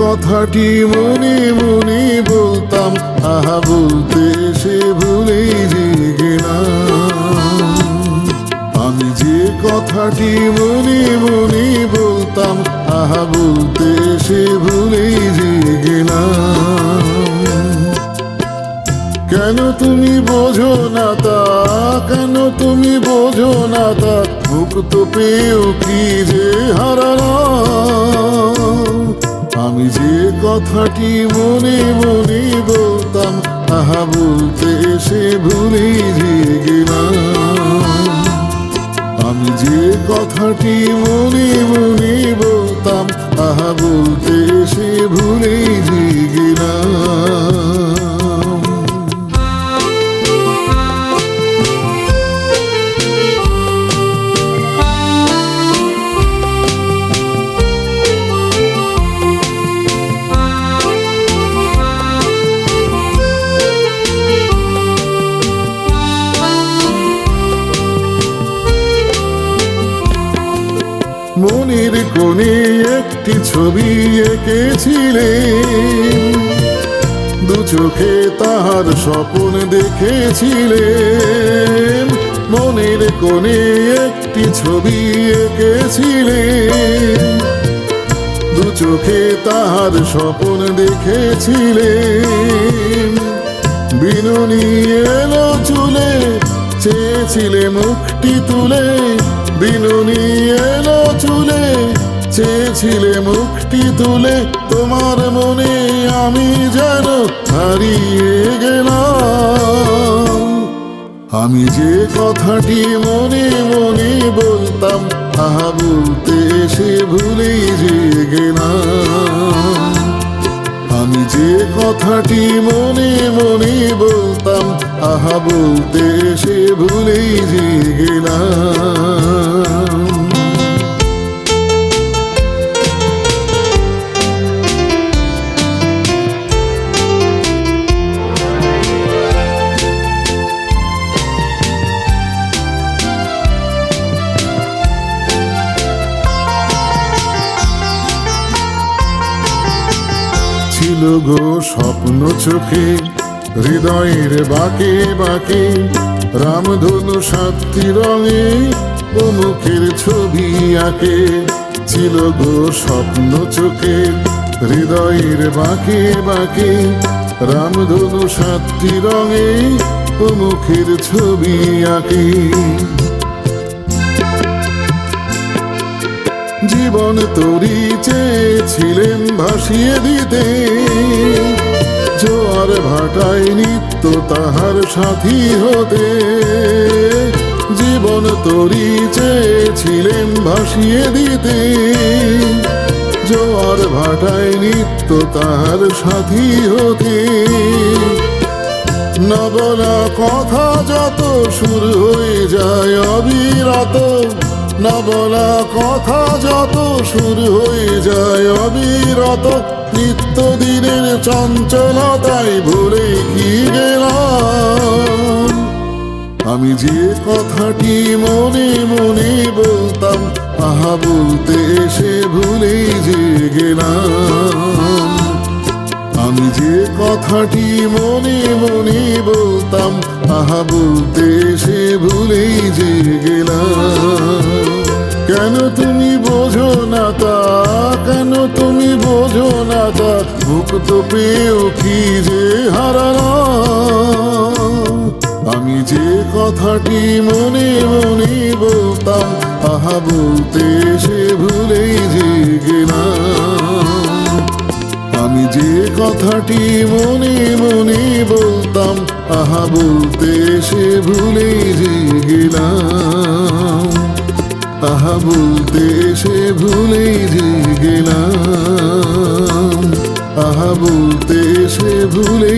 কথাটি মনে মনে বলতাম, আহা বলতে সে ভুলেই গেলাম আমি যে কথাটি মনে মনে বলতাম, আহা বলতে সে ভুলেই গেলাম কেন তুমি বোঝো না তা? কেন তুমি বোঝো না তা? মুক্ত পেয়েও কি যে হারালাম? আমি যে কথাটি মনে মনে বলতাম, তাহা বলতে সে ভুলে গেলাম। আমি যে কথাটি মনে মনে বলতাম, তাহা বলতে সে ভুলে গেলাম। কোণে একটি ছবি এঁকেছিলেন দু চোখে তাহার স্বপন দেখেছিলেন। মনের কোণে একটি ছবি এঁকেছিলেন। দু চোখে তাহার স্বপন দেখেছিলেন। বিনুনি এলো চুলে, চেয়েছিলে মুখটি তুলে। বিনুনি এলো চেয়েছিলে মুখটি তুলে, তোমার মনে আমি যেন হারিয়ে গেলাম। আমি যে কথাটি মনে মনে বলতাম আহা বলতে সে ভুলে যে গেলাম। আমি যে কথাটি মনে মনে বলতাম আহা বলতে সে ভুলেই যে গেলাম। ছিল গো স্বপ্ন চোখে, হৃদয়ের বাকে বাকে, রামধনু সাতটি রঙে ও মুখের ছবি আঁকে। ছিল গো স্বপ্ন চোখে, হৃদয়ের বাকে বাকে, রামধনু সাতটি রঙে ও মুখের ছবি আঁকে। জীবন তরি চেয়েছিলেন ভাসিয়ে দিতে। জোয়ার ভাটায় নিত্য তাহার সাথী হতে। জীবন তরি চেয়েছিলেন ভাসিয়ে দিতে। জোয়ার ভাটায় নিত্য তাহার সাথী হতে। না বলা কথা যত শুরু হয়ে যায় অবিরত। না বলা কথা যত শুরু হয়ে যায় অবিরত। নিত্য দিনের চঞ্চলতায় ভুলে কি গেলাম আমি যে কথাটি মনে মনে বলতাম আহা বলতে এসে ভুলে যে গেলাম আমি যে কথাটি মনে মনে বলতাম আহা বলতে সে ভুলেই যে গেলাম তুমি বোঝো না তা, কেন তুমি বোঝো না তা? মুক্ত পেয়েও কি যে হারালাম? আমি যে কথাটি মনে মনে বলতাম, আহা বলতে সে ভুলেই যে গেলাম আমি যে কথাটি মনে মনে বলতাম, আহা বলতে সে ভুলেই যে আহা বলতে এসে ভুলেই যে গেলাম। আহা বলতে এসে গেলাম